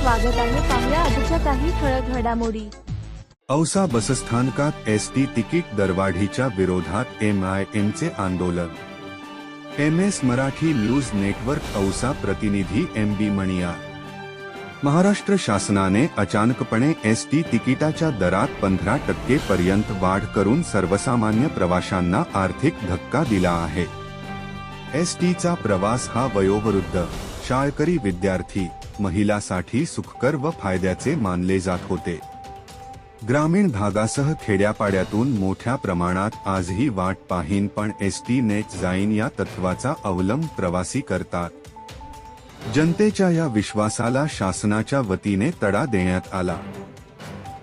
स्वागत आहे. पाहुया आजच्या काही ठळक घडामोडी. औसा बसस्थानकात एस टी तिकीट दरवाढीच्या विरोधात एम आय एमचे आंदोलन. M S Marathi news network Ausa प्रतिनिधी एम बी मणिया. महाराष्ट्र शासनाने अचानकपणे एस टी तिकिटाच्या दरात पंधरा टक्के पर्यंत वाढ करून सर्वसामान्य प्रवाशांना आर्थिक धक्का दिला आहे. एस टीचा प्रवास हा वयोवृद्ध शाळकरी विद्यार्थी. महिलासाठी सुखकर व फायद्याचे मानले जात होते. ग्रामीण भागासह खेड्यापाड्यातून मोठ्या प्रमाणात आजही वाट पाहीन पण एस टी नेट जाईन या तत्वाचा अवलंब प्रवासी करतात. जनतेच्या या विश्वासाला शासनाच्या वतीने तडा देण्यात आला.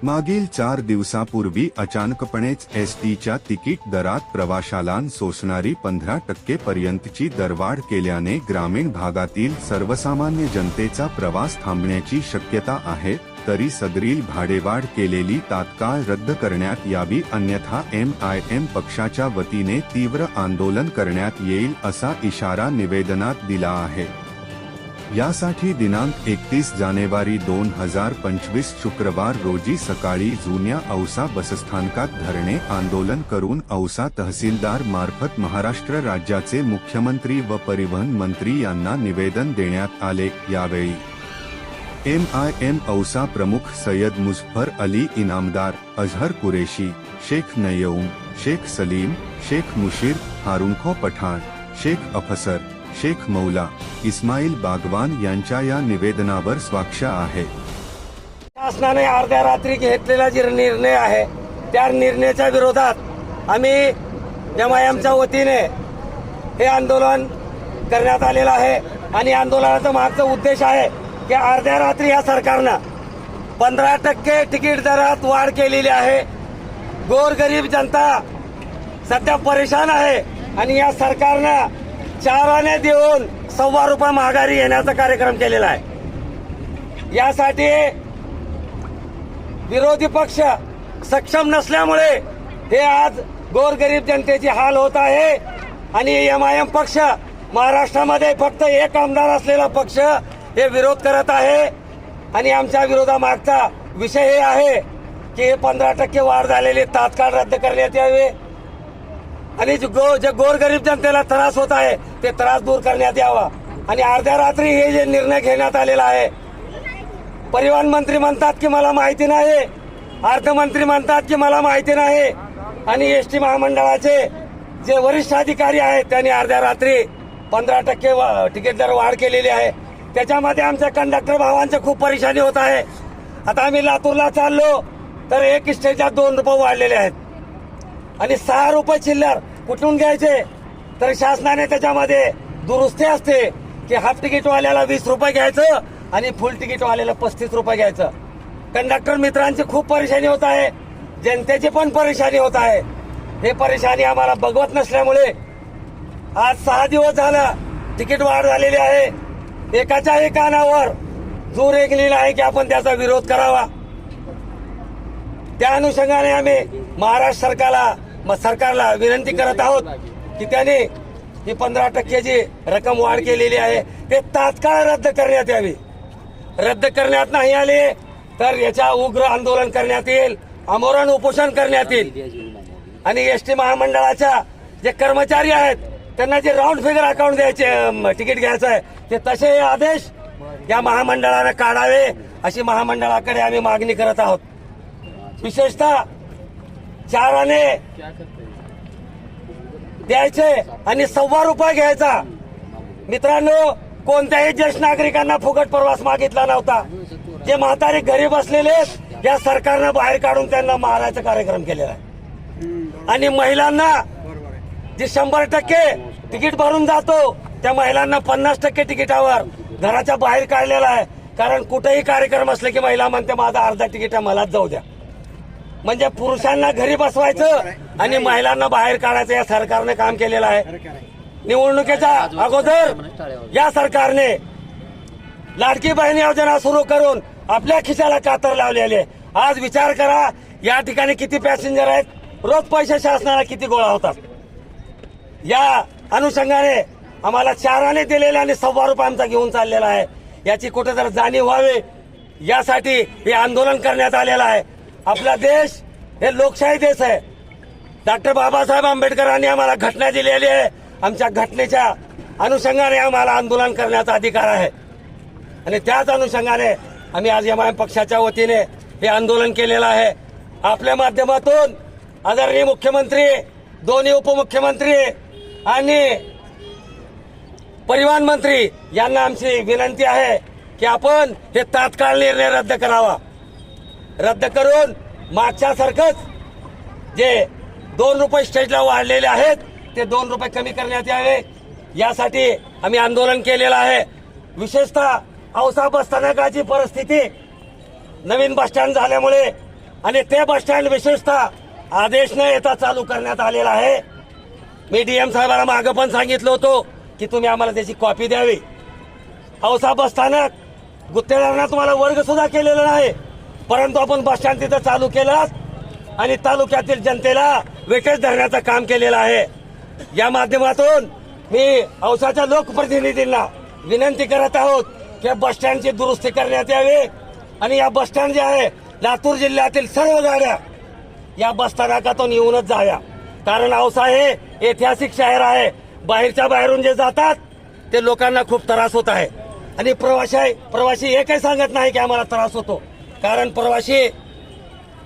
मागील चार दिवसापूर्वी अचानकपणेच एस टीच्या तिकीट दरात प्रवाशाला सोसणारी पंधरा टक्के पर्यंतची दरवाढ केल्याने ग्रामीण भागातील सर्वसामान्य जनतेचा प्रवास थांबण्याची शक्यता आहे तरी सदरील भाडेवाढ केलेली तात्काळ रद्द करण्यात यावी अन्यथा एम आय एम पक्षाच्या वतीने तीव्र आंदोलन करण्यात येईल असा इशारा निवेदनात दिला आहे. यासाठी दिनांक एकतीस जानेवारी दोन हजार पंचवीस शुक्रवार रोजी सकाळी जुन्या औसा बसस्थानकात धरणे आंदोलन करून औसा तहसीलदार मार्फत महाराष्ट्र राज्याचे मुख्यमंत्री व परिवहन मंत्री यांना निवेदन देण्यात आले. यावेळी एम आय एम औसा प्रमुख सय्यद मुझफर अली इनामदार अजहर कुरेशी शेख नयऊम शेख सलीम शेख मुशीर हारुणखो पठाण शेख अफसर शेख मौला इस्माईल बागवान यांच्या या निवेदनावर स्वाक्ष आहे. शासनाने अर्ध्या रात्री घेतलेला जे निर्णय आहे त्या निर्णयाच्या विरोधात आम्ही एम आय एमच्या वतीने हे आंदोलन करण्यात आलेलं आहे. आणि आंदोलनाचा मागचा उद्देश आहे की अर्ध्या रात्री या सरकारनं पंधरा टक्के तिकीट दरात वाढ केलेली आहे. गोरगरीब जनता सध्या परेशान आहे आणि या सरकारनं चाराने देऊन सव्वा रुपये महागारी येण्याचा कार्यक्रम केलेला आहे. यासाठी विरोधी पक्ष सक्षम नसल्यामुळे हे आज गोरगरीब जनतेची हाल होत आहे आणि एम आय एम पक्ष महाराष्ट्रामध्ये फक्त एक आमदार असलेला पक्ष हे विरोध करत आहे. आणि आमच्या विरोधामागचा विषय हे आहे की हे पंधरा टक्के वाढ झालेली तात्काळ रद्द करण्यात यावे. आणि जे गो जे गोरगरीब जनतेला त्रास होत आहे ते त्रास दूर करण्यात यावा. आणि अर्ध्या रात्री हे जे निर्णय घेण्यात आलेला आहे परिवहन मंत्री म्हणतात की मला माहिती नाही अर्थमंत्री म्हणतात की मला माहिती नाही आणि एस टी महामंडळाचे जे वरिष्ठ अधिकारी आहेत त्यांनी अर्ध्या रात्री पंधरा टक्के वा- तिकीट दर वाढ केलेली आहे. त्याच्यामध्ये आमच्या कंडक्टर भावांचे खूप परेशानी होत आहे. आता आम्ही लातूरला चाललो तर एक स्टेजच्या दोन रुपये वाढलेले आहेत. आणि सहा रुपये चिल्लर कुठून घ्यायचे? तर शासनाने त्याच्यामध्ये दुरुस्ती असते की हाफ तिकीटवाल्याला वीस रुपये घ्यायचं आणि फुल तिकीटवाल्याला पस्तीस रुपये घ्यायचं. कंडक्टर मित्रांची खूप परेशानी होत आहे. जनतेची पण परेशानी होत आहे. हे परेशानी आम्हाला बघवत नसल्यामुळे आज सहा दिवस झाला तिकीट वाढ झालेली आहे. एकाच्याही कानावर जोर एक लिहिला आहे की आपण त्याचा विरोध करावा. त्या अनुषंगाने आम्ही महाराष्ट्र सरकारला मग सरकारला विनंती करत आहोत की त्याने ही पंधरा टक्क्याची रक्कम वाढ केलेली आहे ते तात्काळ रद्द करण्यात यावी. रद्द करण्यात नाही आले तर याच्या उग्र आंदोलन करण्यात येईल आमोरण उपोषण करण्यात येईल. आणि एस टी महामंडळाच्या जे कर्मचारी आहेत त्यांना जे राऊंड फिगर अकाउंट द्यायचे तिकीट घ्यायचं आहे ते तसे आदेश या महामंडळाने काढावे अशी महामंडळाकडे आम्ही मागणी करत आहोत. विशेषतः चाराने द्यायचे आणि सव्वा रुपये घ्यायचा. मित्रांनो कोणत्याही ज्येष्ठ नागरिकांना फुकट प्रवास मागितला नव्हता. जे म्हातारे गरीब असलेले आहेत, या सरकारनं बाहेर काढून त्यांना मारायचा कार्यक्रम केलेला आहे. आणि महिलांना जे शंभर टक्के तिकीट भरून जातो त्या महिलांना पन्नास टक्के तिकिटावर घराच्या बाहेर काढलेला आहे. कारण कुठेही कार्यक्रम असले की महिला म्हणते माझा अर्धा तिकीट आहे मलाच जाऊ द्या. म्हणजे पुरुषांना घरी बसवायचं आणि महिलांना बाहेर काढायचं या सरकारने काम केलेलं आहे. निवडणुकीच्या अगोदर या सरकारने लाडकी बहीण योजना सुरू करून आपल्या खिशाला कातर लावलेली आहे. आज विचार करा या ठिकाणी किती पॅसेंजर आहेत? रोज पैसे शासनाला किती गोळा होतात? या अनुषंगाने आम्हाला चाराने दिलेला आणि सव्वा रुपये आमचा घेऊन चाललेला आहे. याची कुठे जर जाणीव व्हावी यासाठी हे आंदोलन करण्यात आलेलं आहे. आपला देश हे लोकशाही देश आहे. डॉक्टर बाबासाहेब आंबेडकरांनी आम्हाला घटना दिलेली आहे. आमच्या घटनेच्या अनुषंगाने आम्हाला आंदोलन करण्याचा अधिकार आहे. आणि त्याच अनुषंगाने आम्ही आज एम आय पक्षाच्या वतीने हे आंदोलन केलेलं आहे. आपल्या माध्यमातून आदरणीय मुख्यमंत्री दोन्ही उपमुख्यमंत्री आणि परिवहन मंत्री यांना आमची विनंती आहे की आपण हे तात्काळ निर्णय रद्द करावा. रद्द करून मागच्यासारखंच जे दोन रुपये स्टेजला वाढलेले आहेत ते दोन रुपये कमी करण्यात यावे. यासाठी आम्ही आंदोलन केलेलं आहे. विशेषतः औसा बसस्थानकाची परिस्थिती नवीन बसस्टँड झाल्यामुळे आणि ते बसस्टँड विशेषतः आदेश न येता चालू करण्यात आलेला आहे. मी डीएम साहेबांना मागं पण सांगितलं होतं की तुम्ही आम्हाला त्याची कॉपी द्यावी. औसा बसस्थानक गुत्तेदारांना तुम्हाला वर्ग सुद्धा केलेला नाही. परंतु आपण बसस्टँड तिथं चालू केलं आणि तालुक्यातील जनतेला वेटेज धरण्याचं काम केलेलं आहे. या माध्यमातून मी औसाच्या लोकप्रतिनिधींना विनंती करत आहोत की बसस्टँडची दुरुस्ती करण्यात यावी आणि या बसस्टँड जे आहे लातूर जिल्ह्यातील सर्व गाड्या या बसस्थानकातून येऊनच जाव्या. कारण औसा हे ऐतिहासिक शहर आहे. बाहेरच्या बाहेरून जे जातात ते लोकांना खूप त्रास होत आहे. आणि प्रवासी प्रवासी हे काही सांगत नाही की आम्हाला त्रास होतो. कारण प्रवासी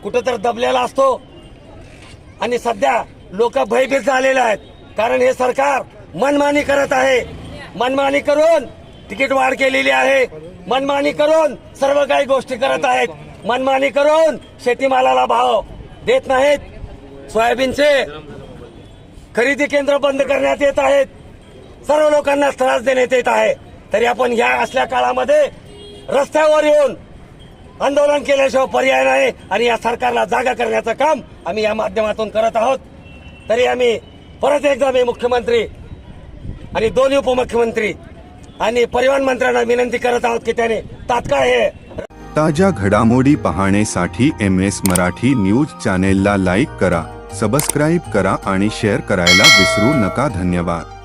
कुठंतरी दबलेला असतो. आणि सध्या लोक भयभीत झालेले आहेत. कारण हे सरकार मनमानी करत आहे. मनमानी करून तिकीट वाढ केलेली आहे. मनमानी करून सर्व काही गोष्टी करत आहेत. मनमानी करून शेतीमालाला भाव देत नाहीत. सोयाबीनचे खरेदी केंद्र बंद करण्यात येत आहेत. सर्व लोकांना त्रास देण्यात येत आहे. तरी आपण ह्या असल्या काळामध्ये रस्त्यावर येऊन आंदोलन केल्याशिवाय पर्याय नाही आणि या सरकारला जागा करण्याचं काम आम्ही या माध्यमातून करत आहोत. तरी आम्ही परत एकदा मी मुख्यमंत्री आणि दोन्ही उपमुख्यमंत्री आणि परिवहन मंत्र्यांना विनंती करत आहोत की त्याने तात्काळ हे ताज्या घडामोडी पाहण्यासाठी एम एस मराठी न्यूज चॅनेलला लाईक करा सबस्क्राईब करा आणि शेअर करायला विसरू नका. धन्यवाद.